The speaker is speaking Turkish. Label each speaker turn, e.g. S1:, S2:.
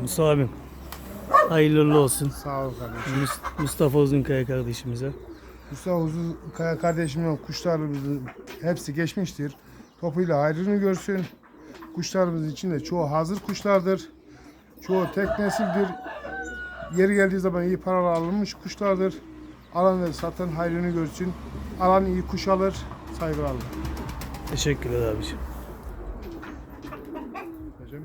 S1: Musa abim. Hayırlı olsun.
S2: Sağ ol kardeşim.
S1: Mus- Mustafa Uzunkaya kardeşimize.
S2: Mustafa Uzun Kaya kardeşimin kuşlarımızın hepsi geçmiştir. Topuyla hayrını görsün. Kuşlarımız içinde çoğu hazır kuşlardır. Çoğu tek nesildir. Yeri geldiği zaman iyi paralar alınmış kuşlardır. Alan ve satan hayrını görsün. Alan iyi kuş alır. Saygılarla.
S1: Teşekkürler abiciğim.
S2: Hocam.